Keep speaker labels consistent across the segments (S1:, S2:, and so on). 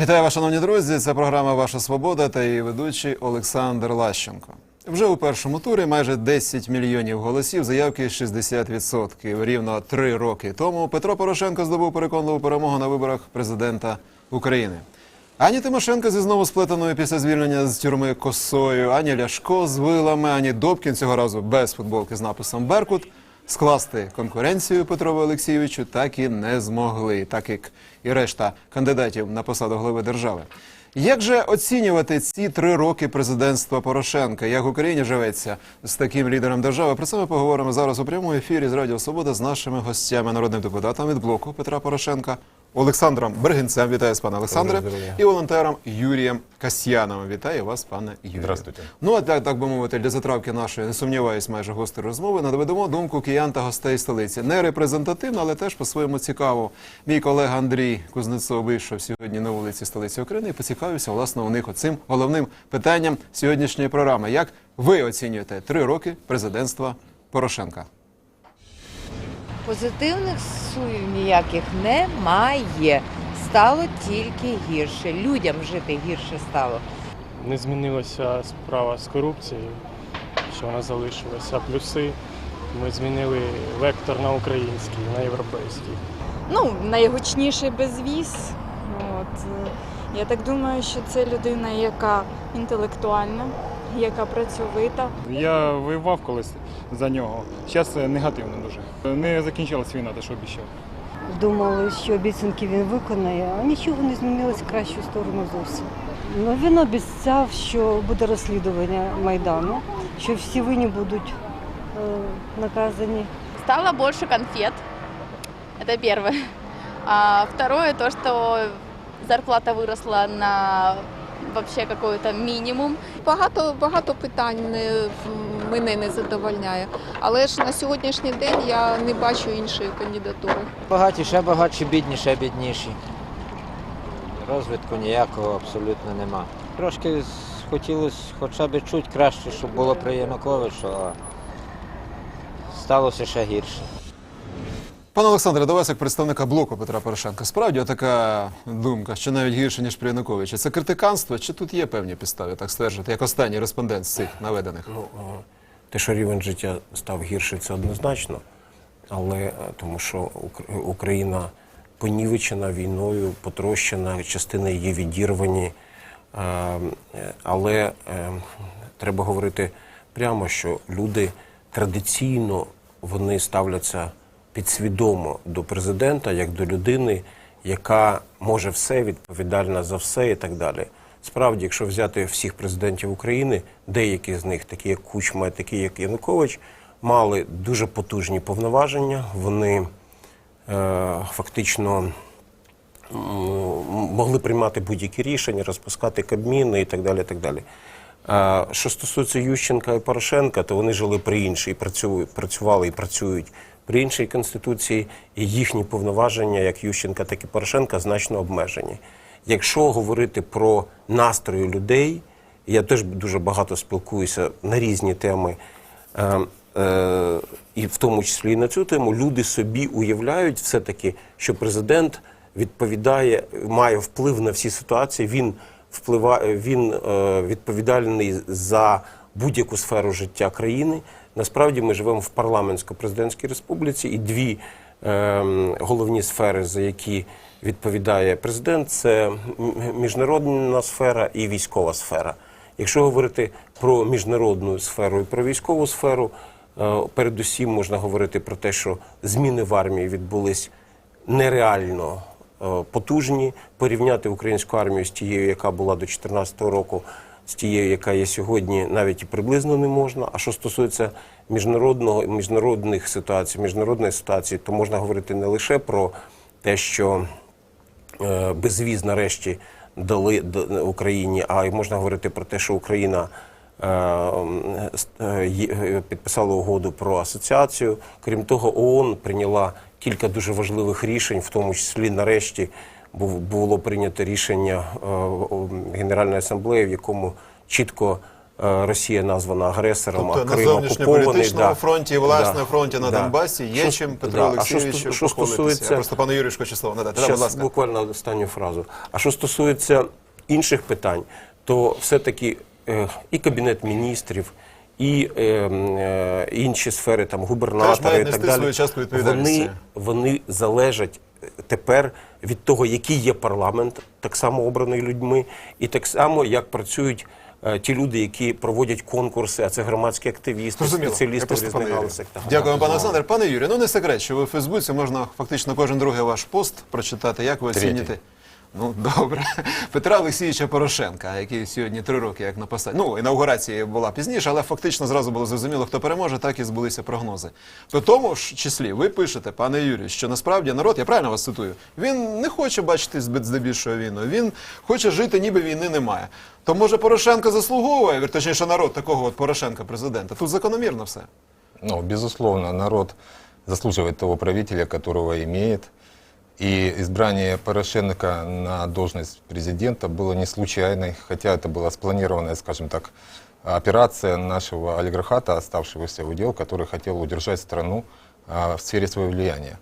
S1: Вітаю вас, шановні друзі. Це програма Ваша Свобода та її ведучий Олександр Лащенко. Вже у першому турі майже 10 мільйонів голосів, заявки 60%. Рівно три роки тому Петро Порошенко здобув переконливу перемогу на виборах президента України. Ані Тимошенко зі знову сплетеною після звільнення з тюрми косою, ані Ляшко з вилами, ані Добкін цього разу без футболки з написом Беркут скласти конкуренцію Петрову Олексійовичу так і не змогли, так як і решта кандидатів на посаду голови держави. Як же оцінювати ці три роки президентства Порошенка? Як Україні живеться з таким лідером держави? Про це ми поговоримо зараз у прямому ефірі з Радіо Свобода з нашими гостями, народним депутатом від блоку Петра Порошенка Олександром Бергенцем. Вітаю вас, пане Олександре, і волонтером Юрієм Касьяновим. Вітаю вас, пане Юрію.
S2: Здравствуйте.
S1: Ну а так, так би мовити, для затравки нашої, не сумніваюсь, майже гострої розмови, надведемо думку киян та гостей столиці. Не репрезентативно, але теж по-своєму цікаво. Мій колега Андрій Кузнецов вийшов сьогодні на вулиці столиці України і поцікавився власне у них оцим головним питанням сьогоднішньої програми. Як ви оцінюєте три роки президентства Порошенка?
S3: Позитивних суїв ніяких немає. Стало тільки гірше. Людям жити гірше стало.
S4: не змінилася справа з корупцією, що вона залишилася. Плюси ми змінили вектор на український, на європейський.
S5: ну, найгучніший безвіз. От. Я так думаю, що це людина, яка інтелектуальна, яка працьовита.
S6: Я воював колись за нього. Зараз негативно дуже. Не закінчилась війна, те, що обіцяв.
S7: Думали, що обіцянки він виконає, а нічого не змінилось в кращу сторону зовсім. Ну, він обіцяв, що буде розслідування Майдану, що всі винні будуть е, наказані.
S8: Стало больше конфет. Это первое. А второе, то, что зарплата выросла на вообще какой-то минимум.
S9: Багато багато питань не, мене не задовольняє. Але ж на сьогоднішній день я не бачу іншої кандидатури.
S10: Багаті, ще багатші, бідні, ще бідніші. Розвитку ніякого абсолютно нема. Трошки хотілося хоча б чуть краще, щоб було при Януковичу, а сталося ще гірше.
S1: Пане Олександре, до вас як представника блоку Петра Порошенка. Справді така думка, що навіть гірше ніж при Януковичі. Це критиканство, чи тут є певні підстави так стверджувати, як останній респондент з цих наведених?
S2: Ну, е, те, що рівень життя став гірше, це однозначно. Але е, тому що Україна понівечена війною, потрощена, частини її відірвані. Е, Але треба говорити прямо, що люди традиційно вони ставляться підсвідомо до президента як до людини, яка може все, відповідальна за все і так далі. Справді, якщо взяти всіх президентів України, деякі з них, такі як Кучма, такі як Янукович, мали дуже потужні повноваження. Вони е, фактично могли приймати будь-які рішення, розпускати кабміни і так далі. Так далі. А що стосується Ющенка і Порошенка, то вони жили при іншій, працювали і працюють при іншій конституції, і їхні повноваження, як Ющенка, так і Порошенка, значно обмежені. Якщо говорити про настрої людей, я теж дуже багато спілкуюся на різні теми. Е, е, і в тому числі і на цю тему люди собі уявляють все-таки, що президент відповідає, має вплив на всі ситуації. Він впливає, він е, відповідальний за будь-яку сферу життя країни. Насправді ми живемо в парламентсько-президентській республіці, і дві е, головні сфери, за які відповідає президент, це міжнародна сфера і військова сфера. Якщо говорити про міжнародну сферу і про військову сферу, е, передусім можна говорити про те, що зміни в армії відбулись нереально е, потужні. Порівняти українську армію з тією, яка була до 2014 року, з тією, яка є сьогодні, навіть і приблизно не можна. А що стосується міжнародного міжнародних ситуацій, міжнародної ситуації, то можна говорити не лише про те, що е, безвіз нарешті дали Україні, а й можна говорити про те, що Україна е, е, е, підписала угоду про асоціацію. Крім того, ООН прийняла кілька дуже важливих рішень, в тому числі нарешті було прийнято рішення е, Генеральної асамблеї, в якому чітко е, Росія названа агресором,
S1: Тобто
S2: а Крим окупований.
S1: зовнішньополітичному
S2: да.
S1: фронті і власне
S2: Да.
S1: фронті на
S2: Да.
S1: Донбасі є
S2: Що-
S1: чим Петру
S2: да.
S1: Олексійовичу
S2: що стосується-
S1: просто пану Юрію хочу слово надати. Да, будь ласка.
S2: буквально останню фразу. А що стосується інших питань, то все-таки е, і Кабінет міністрів, і е, е, інші сфери, там
S1: Теж
S2: губернатори
S1: мають
S2: і так далі, вони, вони залежать тепер від того, який є парламент, так само обраний людьми, і так само як працюють. е, Ті люди, які проводять конкурси, а це громадські активісти,
S1: Розуміло.
S2: Спеціалісти в різних галузях.
S1: Дякую, пане. Олександр. Пане Юрію, ну не секрет, що ви в Фейсбуці можна фактично кожен другий ваш пост прочитати. Як ви
S10: Третій.
S1: Ну, добре. Петра Олексійовича Порошенка, який сьогодні три роки як на посаді. Ну, інаугурація була пізніше, але фактично зразу було зрозуміло, хто переможе, так і збулися прогнози. В тому ж числі ви пишете, пане Юрію, що насправді народ, я правильно вас цитую, він не хоче бачити здебільшого війну, він хоче жити, ніби війни немає. То може Порошенко заслуговує, точніше народ такого от Порошенка президента. Тут закономірно все.
S11: Ну, безусловно, народ заслуживает того правителя, которого имеет. И избрание Порошенко на должность президента было не случайной, хотя это была спланированная, скажем так, операция нашего олигархата, оставшегося у дел, который хотел удержать страну а, в сфере своего влияния.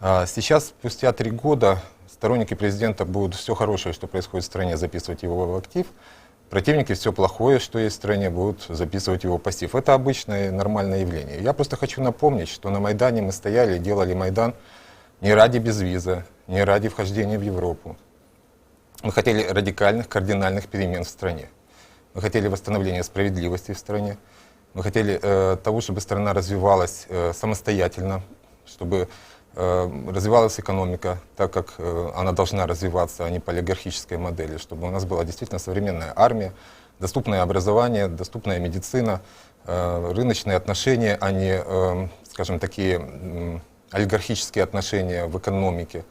S11: А Сейчас, спустя три года, сторонники президента будут все хорошее, что происходит в стране, записывать его в актив. Противники все плохое, что есть в стране, будут записывать его в пассив. Это обычное нормальное явление. Я просто хочу напомнить, что на Майдане мы стояли делали Майдан не ради безвиза, не ради вхождения в Европу. Мы хотели радикальных, кардинальных перемен в стране. Мы хотели восстановления справедливости в стране. Мы хотели э, того, чтобы страна развивалась э, самостоятельно, чтобы э, развивалась экономика так, как э, она должна развиваться, а не по олигархической модели, чтобы у нас была действительно современная армия, доступное образование, доступная медицина, э, рыночные отношения, а не, э, скажем, такие м, олигархические отношения в экономике.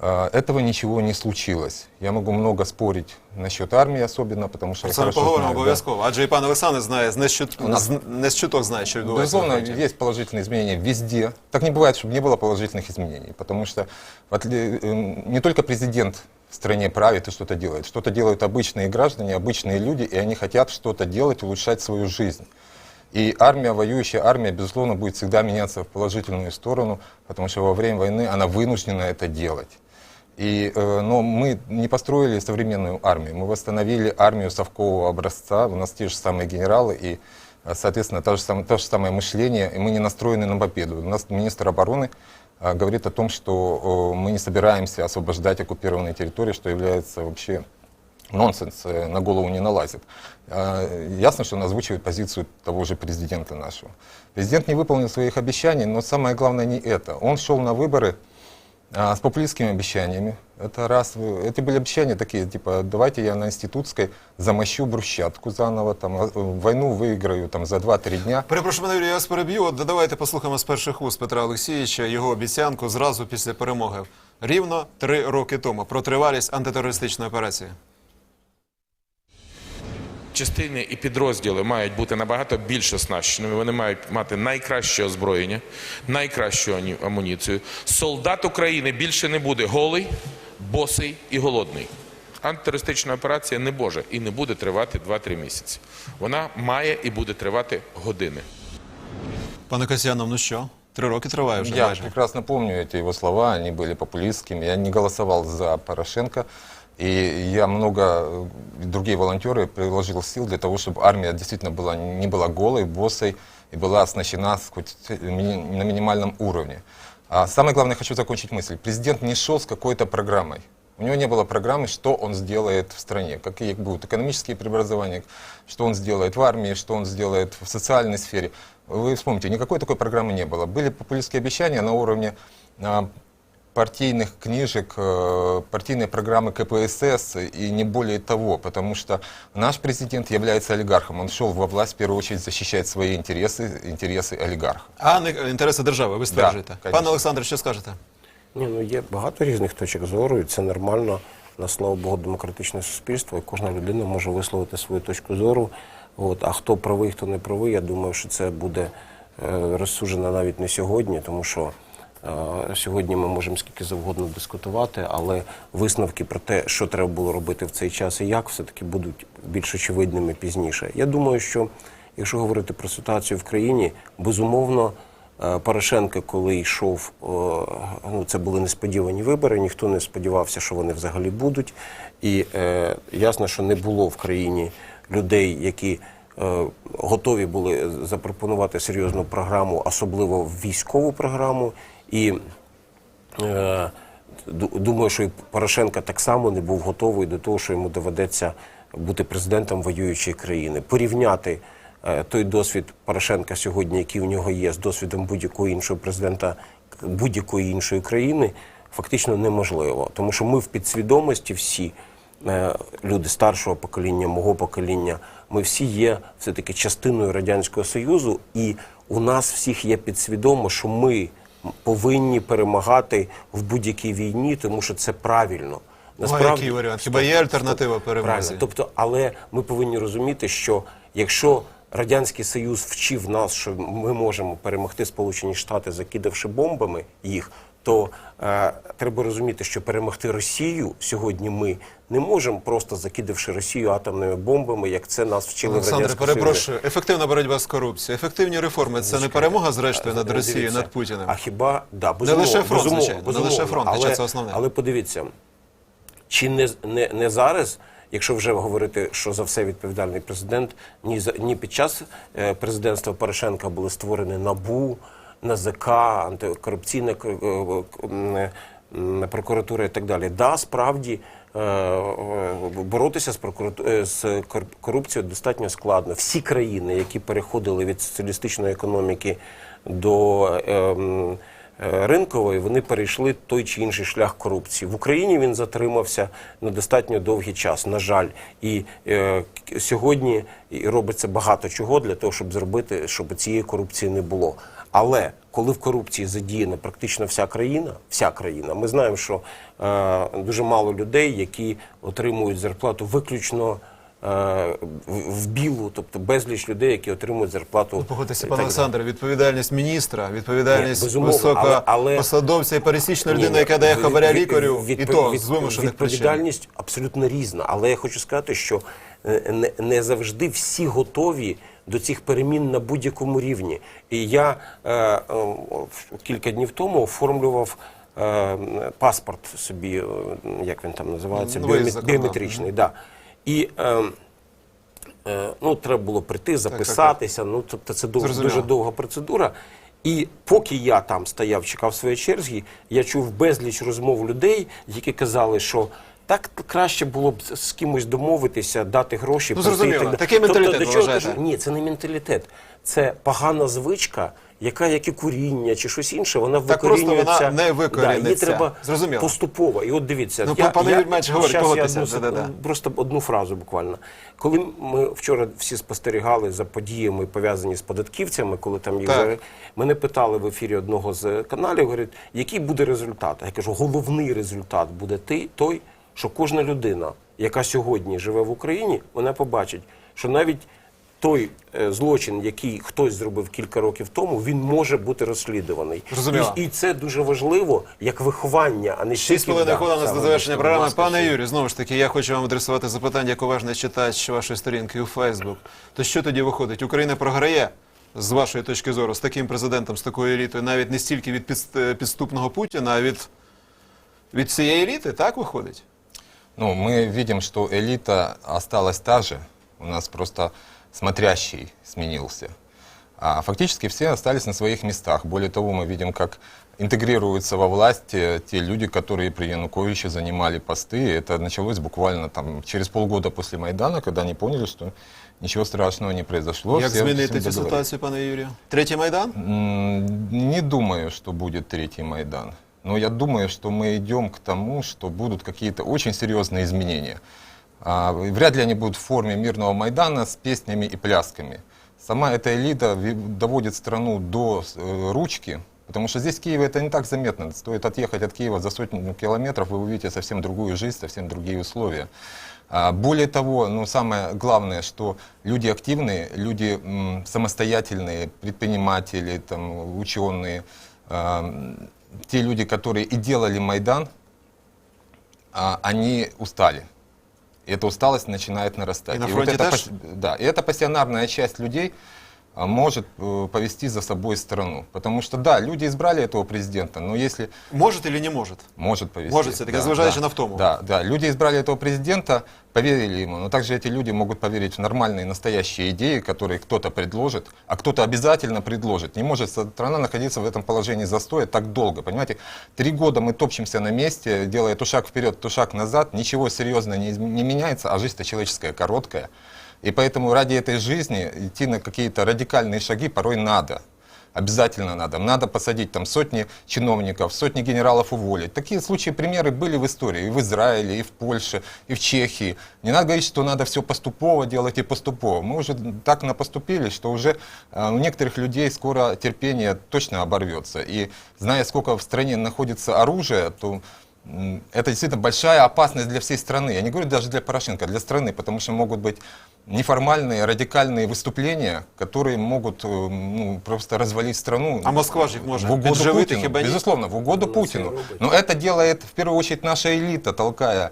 S11: Э, Этого ничего не случилось. Я могу много спорить насчет армии особенно, потому что
S1: Про
S11: я
S1: це ми
S11: хорошо
S1: поговоримо
S11: знаю, да.
S1: обов'язково. Адже і пан Олександр знає з нещут...
S11: У нас-
S1: з- не з чуток знає, що відбувається. на
S11: Безусловно,
S1: фронті.
S11: есть положительные изменения везде. Так не бывает, чтобы не было положительных изменений. Потому что в отли- э, не только президент в стране правит и что-то делает. Что-то делают обычные граждане, обычные люди, и они хотят что-то делать, улучшать свою жизнь. И армия, воюющая армия, безусловно, будет всегда меняться в положительную сторону, потому что во время войны она вынуждена это делать. И, э, но мы не построили современную армию, мы восстановили армию совкового образца, у нас те же самые генералы и, э, соответственно, то же, самое, то же самое мышление, и мы не настроены на победу. У нас министр обороны э, говорит о том, что э, мы не собираемся освобождать оккупированные территории, что является вообще нонсенс, э, на голову не налазит. Э, Ясно, что он озвучивает позицию того же президента нашего. Президент не выполнил своих обещаний, но самое главное не это. Он шел на выборы а, с популистскими обещаниями. Это раз. вы- Это были обещания такие, типа, давайте я на институтской замощу брусчатку заново, там, а, э, войну выиграю там, за 2-3 дня.
S1: Перепрошую, пане Юрію, я вас переб'ю. От давайте послухаємо з перших уст Петра Олексійовича його обіцянку зразу після перемоги. Рівно три роки тому про тривалість антитерористичної операції.
S12: частини і підрозділи мають бути набагато більш оснащеними. Вони мають мати найкраще озброєння, найкращу амуніцію. Солдат України більше не буде голий, босий і голодний. Антитерористична операція не може і не буде тривати 2-3 місяці. Вона має і буде тривати години.
S1: Пане Касьянов, ну що? Три роки триває вже
S11: Я
S1: майже.
S11: прекрасно помню эти его слова, они были популистскими. Я не голосовал за Порошенко. И я много, э, другие волонтеры приложил сил для того, чтобы армия действительно была, не была голой, босой и была оснащена на минимальном уровне. А самое главное, хочу закончить мысль. Президент не шел с какой-то программой. У него не было программы, что он сделает в стране, какие будут экономические преобразования, что он сделает в армии, что он сделает в социальной сфере. Вы вспомните, никакой такой программы не было. Были популистские обещания на уровне а, партийных книжек, э, партийной программы КПСС и не более того, потому что наш президент является олигархом. Он шел во власть в первую очередь защищать свои интересы, интересы олигарха.
S1: А не інтереси держави, ви стверджуєте.
S11: конечно.
S1: Пане Олександре, що скажете?
S2: Ні, ну є багато різних точок зору, і це нормально. На слава Богу, демократичне суспільство, і кожна людина може висловити свою точку зору. От, а хто правий, хто не правий, я думаю, що це буде е, розсуджено навіть не сьогодні, тому що Е, Сьогодні ми можемо скільки завгодно дискутувати, але висновки про те, що треба було робити в цей час і як, все-таки будуть більш очевидними пізніше. Я думаю, що якщо говорити про ситуацію в країні, безумовно, е, Порошенко, коли йшов, е, ну це були несподівані вибори, ніхто не сподівався, що вони взагалі будуть. І е, ясно, що не було в країні людей, які е, готові були запропонувати серйозну програму, особливо військову програму. І е, думаю, що і Порошенко так само не був готовий до того, що йому доведеться бути президентом воюючої країни. Порівняти е, той досвід Порошенка сьогодні, який в нього є, з досвідом будь-якого іншого президента будь-якої іншої країни, фактично неможливо. Тому що ми в підсвідомості всі е, люди старшого покоління, мого покоління, ми всі є все-таки частиною Радянського Союзу, і у нас всіх є підсвідомо, що ми повинні перемагати в будь-якій війні, тому що це правильно.
S1: Ну, а який варіант? Хіба є альтернатива перемозі?
S2: Тобто, але ми повинні розуміти, що якщо Радянський Союз вчив нас, що ми можемо перемогти Сполучені Штати, закидавши бомбами їх, то е, треба розуміти, що перемогти Росію сьогодні ми не можемо просто закидавши Росію атомними бомбами, як це нас вчили в
S1: Олександре,
S2: радянському Союзі.
S1: перепрошую. Ефективна боротьба з корупцією, ефективні реформи це не перемога зрештою над
S2: Е,
S1: Росією, над Путіним.
S2: А хіба да,
S1: Не лише фронт,
S2: безумовно,
S1: звичайно, не лише фронт,
S2: але,
S1: це основне.
S2: Але подивіться, чи не, не, не зараз, якщо вже говорити, що за все відповідальний президент, ні, за- ні під час е, президентства Порошенка були створені НАБУ, НАЗК, антикорупційна е, м, м, прокуратура і так далі. Да, справді. е, е, Боротися з е, з кор- корупцією достатньо складно. Всі країни, які переходили від соціалістичної економіки до е, е, ринкової, вони перейшли той чи інший шлях корупції. В Україні він затримався на достатньо довгий час, на жаль. І е, сьогодні робиться багато чого для того, щоб зробити, щоб цієї корупції не було. Але коли в корупції задіяна практично вся країна, вся країна, ми знаємо, що е, дуже мало людей, які отримують зарплату виключно. е, В білу, тобто безліч людей, які отримують зарплату.
S1: Ну, Погодьтеся, пане. Олександре, відповідальність міністра, відповідальність
S2: Ні, безумовно,
S1: високого
S2: але- але-
S1: посадовця і пересічна людина, яка дає
S2: від-
S1: хабаря
S2: від-
S1: лікарю, і
S2: відпо-
S1: то
S2: від-
S1: з вимушених причин.
S2: Відповідальність абсолютно різна. Але я хочу сказати, що е, не, не завжди всі готові до цих перемін на будь-якому рівні. І я е, е, кілька днів тому оформлював. е, Паспорт собі, е, як він там називається,
S1: Ну,
S2: біомет- біометричний. Да. І е, е, ну, треба було прийти, записатися. Ну, тобто це дов- дуже довга процедура. І поки я там стояв, чекав своєї черги, я чув безліч розмов людей, які казали, що так краще було б з кимось домовитися, дати гроші.
S1: Ну, зрозуміло.
S2: так далі.
S1: Такий менталітет,
S2: тобто, до
S1: ви
S2: чого я
S1: вважаєте?
S2: кажу? Ні, це не менталітет. Це погана звичка, яка, як і куріння чи щось інше, вона
S1: Так просто
S2: викорінюється.
S1: вона не.
S2: Да, її треба
S1: Зрозуміло.
S2: поступово. І от дивіться,
S1: Ну, пане Юрій Менч, говорить,
S2: щас
S1: погодьтеся.
S2: одну
S1: Да-да-да.
S2: секунду, просто одну фразу буквально. Коли ми вчора всі спостерігали за подіями, пов'язані з податківцями, коли там їх
S1: Так.
S2: мене питали в ефірі одного з каналів, говорять, який буде результат? А Я кажу, головний результат буде ти- той, що кожна людина, яка сьогодні живе в Україні, вона побачить, що навіть той е, злочин, який хтось зробив кілька років тому, він може бути розслідуваний.
S1: Зрозуміло.
S2: І, і це дуже важливо як виховання, а не
S1: Шість
S2: тільки, да,
S1: хвилин у нас
S2: саме,
S1: до завершення
S2: будь
S1: програми.
S2: ласка,
S1: Пане
S2: ще.
S1: Юрію, знову ж таки, я хочу вам адресувати запитання як уважний читач вашої сторінки у Фейсбук. То що тоді виходить? Україна програє з вашої точки зору з таким президентом, з такою елітою, навіть не стільки від е, підступного Путіна, а від, від цієї еліти, так виходить?
S11: Ну, мы видим, что элита осталась та же. У нас просто смотрящий сменился. А фактически все остались на своих местах. Более того, мы видим, как интегрируются во власть э, те люди, которые при Януковиче занимали посты. Это началось буквально там через полгода после Майдана, когда они поняли, что ничего страшного не произошло.
S1: Як
S11: все-
S1: змінити
S11: всем
S1: цю
S11: договорились.
S1: ситуацію, пане Юрію? Третій майдан?
S11: М, Не думаю, что будет третий Майдан. Но я думаю, что мы идем к тому, что будут какие-то очень серьезные изменения. А, Вряд ли они будут в форме мирного Майдана с песнями и плясками. Сама эта элита доводит страну до э, ручки, потому что здесь в Киеве это не так заметно. Стоит отъехать от Киева за сотню километров, вы увидите совсем другую жизнь, совсем другие условия. А, Более того, ну, самое главное, что люди активные, люди самостоятельные, предприниматели, там, ученые, а, те люди, которые и делали Майдан, а, они устали. И эта усталость начинает нарастать.
S1: И на
S11: вот
S1: фронте
S11: это
S1: тоже?
S11: пас- да, и эта пассионарная часть людей а, может э, повести за собой страну. Потому что, да, люди избрали этого президента, но если
S1: Может или не может?
S11: может повести.
S1: Может все-таки, зважаючи на втому.
S11: Да, да. Люди избрали этого президента, поверили ему, но также эти люди могут поверить в нормальные настоящие идеи, которые кто-то предложит, а кто-то обязательно предложит. Не может страна находиться в этом положении застоя так долго, понимаете? Три года мы топчемся на месте, делая то шаг вперед, то шаг назад, ничего серьезно не, не меняется, а жизнь-то человеческая короткая. И поэтому ради этой жизни идти на какие-то радикальные шаги порой надо. Обязательно надо. Надо посадить там сотни чиновников, сотни генералов уволить. Такие случаи, примеры были в истории. И в Израиле, и в Польше, и в Чехии. Не надо говорить, что надо все поступово делать и поступово. Мы уже так напоступили, что уже э, у некоторых людей скоро терпение точно оборвется. И зная, сколько в стране находится оружия, то это действительно большая опасность для всей страны. Я не говорю даже для Порошенко, а для страны, потому что могут быть неформальные, радикальные выступления, которые могут э, ну, просто развалить страну.
S1: А Москва ж їх може
S11: в угоду
S1: підживити,
S11: Путину.
S1: хіба ні?
S11: Безусловно, в угоду Путину. Но это делает в первую очередь наша элита, толкая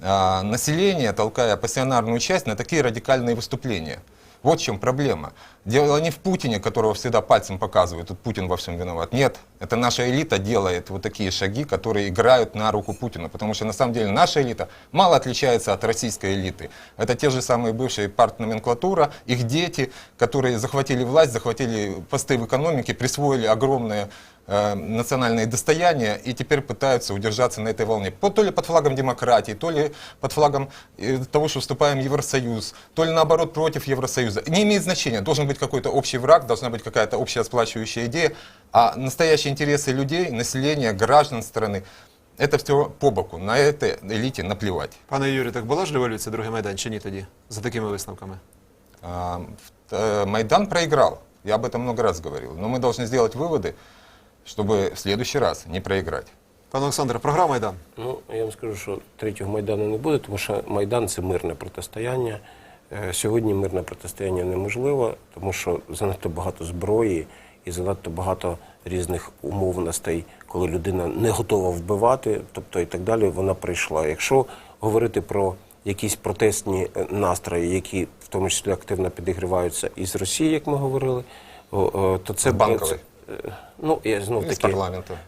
S11: а, население, толкая пассионарную часть на такие радикальные выступления. Вот в чем проблема. Дело не в Путине, которого всегда пальцем показывают, тут Путин во всем виноват. Нет, это наша элита делает вот такие шаги, которые играют на руку Путину. Потому что на самом деле наша элита мало отличается от российской элиты. Это те же самые бывшие партноменклатура, их дети, которые захватили власть, захватили посты в экономике, присвоили огромное э, национальные достояния и теперь пытаются удержаться на этой волне. То ли под флагом демократии, то ли под флагом э, того, что вступаем в Евросоюз, то ли наоборот против Евросоюза. Не имеет значения. Должен быть какой-то общий враг, должна быть какая-то общая сплачивающая идея. А настоящие интересы людей, населения, граждан страны, это все по боку. На этой элите наплевать.
S1: Пане Юрію, так була ж революція, другий майдан, чи ні тоді? За такими висновками.
S11: А, в- э, Майдан проиграл. Я об этом много раз говорил. Но мы должны сделать выводы, чтобы в следующий раз не проиграть.
S1: Пане Олександре, програма Майдан.
S2: Ну, я вам скажу, що третього Майдану не буде, тому що Майдан це мирне протистояння. Е, Сьогодні мирне протистояння неможливо, тому що занадто багато зброї і занадто багато різних умовностей, коли людина не готова вбивати, тобто і так далі, вона прийшла. Якщо говорити про якісь протестні е, настрої, які в тому числі активно підігріваються із Росії, як ми говорили, то це це- е, Ну, я знов таки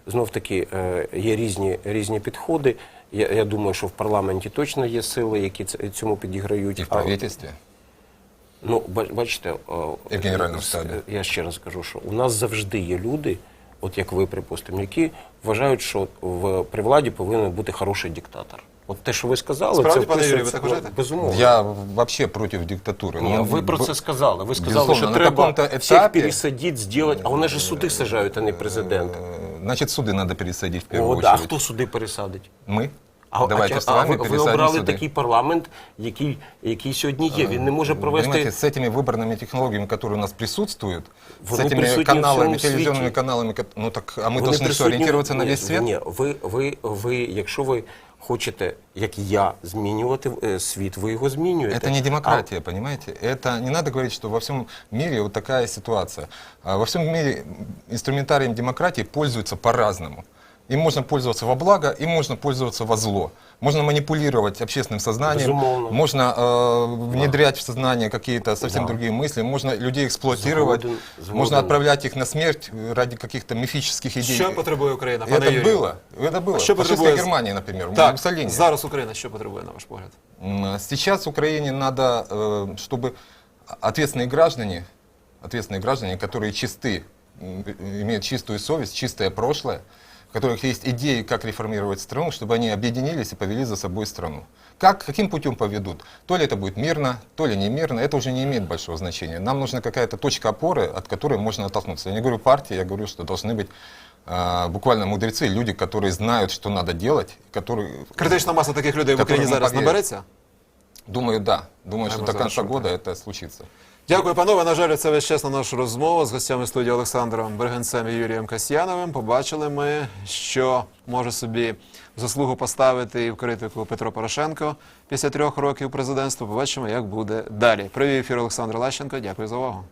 S2: знов таки є різні, різні підходи. Я, я думаю, що в парламенті точно є сили, які ц- цьому підіграють.
S11: И в
S2: А,
S11: правительстве.
S2: ну, ба- бачите, о,
S11: І в Генеральному
S2: с-
S11: штабі.
S2: Я ще раз кажу, що у нас завжди є люди, от як ви, припустимо, які вважають, що в, при владі повинен бути хороший диктатор. От те, що ви сказали,
S1: Справді,
S2: це
S1: пане Юрію, ви
S2: вписується-
S1: так вважаєте?
S2: Безумовно.
S11: Я вообще против диктатуры.
S2: Ні,
S11: Но
S2: ви про
S11: б-
S2: це сказали. Ви сказали,
S11: Безусловно,
S2: що
S11: на
S2: треба
S11: каком-то
S2: всіх
S11: етапі-
S2: пересадити, зробити, а вони ж суди сажають, а не президент.
S11: Э, Значит, суды надо пересадить в первую
S2: О, да, а
S11: очередь.
S2: хто суди пересадить?
S11: Мы?
S2: А,
S11: Давайте
S2: а,
S11: с
S2: а
S11: вами
S2: ви, ви
S11: пересадим
S2: обрали
S11: суды.
S2: такий парламент, який, який сьогодні є. Він не може провести.
S11: Понимаете, с этими выбранными технологиями, которые у нас присутствуют, с
S2: Вони
S11: этими
S2: присутні в
S11: каналами,
S2: всьому
S11: телевизионными
S2: світі.
S11: каналами, ко- ну так, а мы
S2: Вони
S11: должны что,
S2: присутні-
S11: ориентироваться на
S2: Ні,
S11: весь свет?
S2: Ні, ви, ви, ви, якщо ви хочете, як і я, змінювати е, світ, ви його змінюєте.
S11: Это не демократия, понимаете? Это не надо говорить, что во всем мире вот такая ситуация. А Во всем мире инструментарием демократии пользуются по-разному. Им можно пользоваться во благо, им можно пользоваться во зло. Можно манипулировать общественным сознанием,
S2: Безумовно.
S11: можно э, внедрять в сознание какие-то совсем
S2: Да.
S11: другие мысли, можно людей эксплуатировать,
S2: Згоден, згоден.
S11: можно отправлять их на смерть ради каких-то мифических идей.
S1: Що потребує Україна,
S11: И
S1: пане
S11: это
S1: Юрію?
S11: было, это было.
S1: Що
S11: Фашистская
S1: потребує?
S11: Германия, например,
S1: Так,
S11: Муссолини.
S1: зараз Україна що потребує, на ваш погляд?
S11: М, Сейчас Украине надо, э, чтобы ответственные граждане, ответственные граждане, которые чисты, м, имеют чистую совесть, чистое прошлое, у которых есть идеи, как реформировать страну, чтобы они объединились и повели за собой страну. Как, каким путем поведут? То ли это будет мирно, то ли не мирно, это уже не имеет большого значения. Нам нужна какая-то точка опоры, от которой можно оттолкнуться. Я не говорю партии, я говорю, что должны быть а, буквально мудрецы, люди, которые знают, что надо делать, которые,
S1: Критична маса таких людей в
S11: Которим
S1: Україні
S11: ми
S1: зараз
S11: повіримо.
S1: набереться?
S11: думаю, да, думаю, что
S1: Наверное,
S11: до конца
S1: завершим,
S11: года это случится.
S1: Дякую, панове. На жаль, це весь час на нашу розмову з гостями студії Олександром Бергенцем і Юрієм Касьяновим. Побачили ми, що може собі заслугу поставити і в критику Петро Порошенко після трьох років президентства. Побачимо, як буде далі. Привіт, ефір Олександр Лащенко. Дякую за увагу.